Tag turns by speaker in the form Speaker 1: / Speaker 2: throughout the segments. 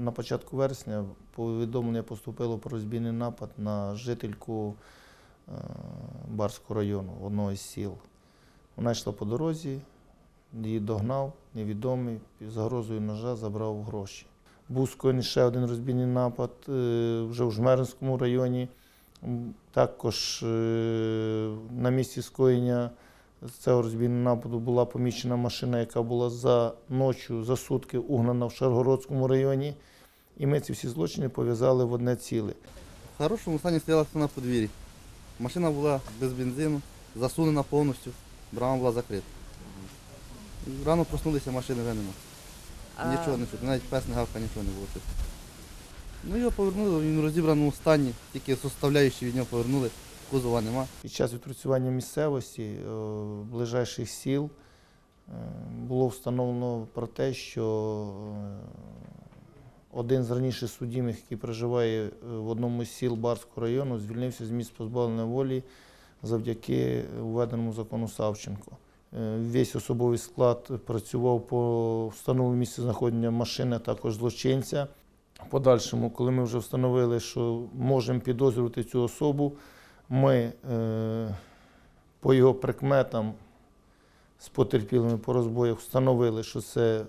Speaker 1: на початку вересня повідомлення поступило про розбійний напад на жительку е, Барського району, одного із сіл. Вона йшла по дорозі, її догнав невідомий, під загрозою ножа забрав гроші. Був скоєний ще один розбійний напад е, вже в Жмеринському районі. Також е, на місці скоєння цього розбійного нападу була помічена машина, яка була за ночі, за сутки угнана в Шаргородському районі. І ми ці всі злочини пов'язали в одне ціле.
Speaker 2: В хорошому стані стояла на подвір'ї. Машина була без бензину, засунена повністю, брама була закрита. Рано проснулися, машини вже нема. Нічого не чути, навіть пес не гавка, нічого не було чути. Ну його повернули, він у розібраному стані, тільки составляючі від нього повернули, кузова нема.
Speaker 1: Під час відпрацювання місцевості е, ближайших сіл е, було встановлено про те, що е, один з раніше судімих, який проживає е, в одному з сіл Барського району, звільнився з місць позбавлення волі завдяки введеному закону Савченко. Е, Весь особовий склад працював по встановленню місця знаходження машини, також злочинця. В подальшому, коли ми вже встановили, що можемо підозрювати цю особу, ми е, по його прикметам з потерпілими по розбоях встановили, що це е,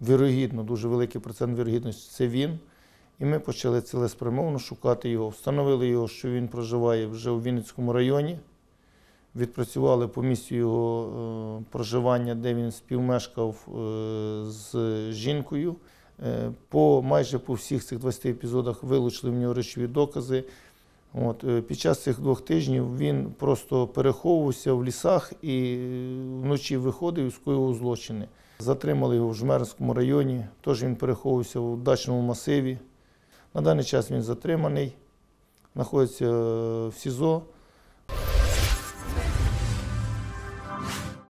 Speaker 1: вірогідно, дуже великий процент вірогідності це він. І ми почали цілеспрямовано шукати його. Встановили його, що він проживає вже у Вінницькому районі. Відпрацювали по місцю його е, проживання, де він співмешкав е, з жінкою. Е, по майже по всіх цих 20 епізодах вилучили в нього речові докази. От, е, під час цих двох тижнів він просто переховувався в лісах і вночі виходив і скоював злочини. Затримали його в Жмеринському районі, теж він переховувався в дачному масиві. На даний час він затриманий, знаходиться е, в СІЗО.